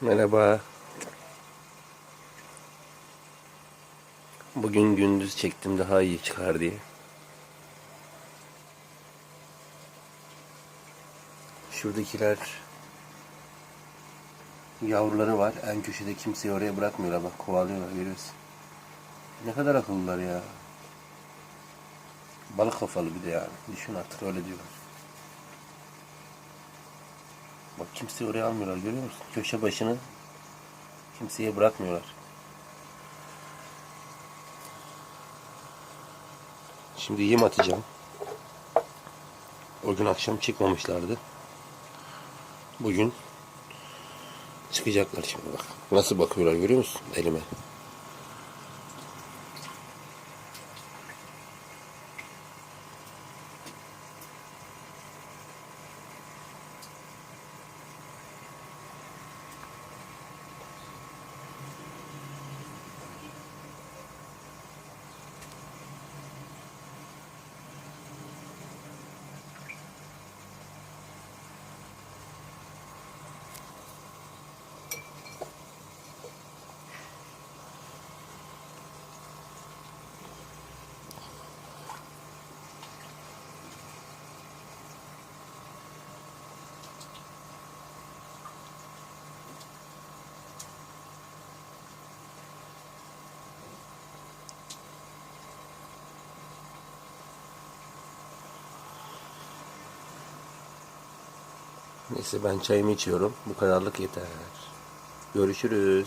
Merhaba. Bugün gündüz çektim daha iyi çıkar diye. Şuradakiler yavruları var. En köşede kimseyi oraya bırakmıyorlar. Bak kovalıyorlar görüyorsun. Ne kadar akıllılar ya. Balık kafalı bir de yani. Düşün artık öyle diyorlar. Bak kimse oraya almıyorlar görüyor musun? Köşe başını kimseye bırakmıyorlar. Şimdi yem atacağım. O gün akşam çıkmamışlardı. Bugün çıkacaklar şimdi bak. Nasıl bakıyorlar görüyor musun elime? Neyse ben çayımı içiyorum. Bu kadarlık yeter. Görüşürüz.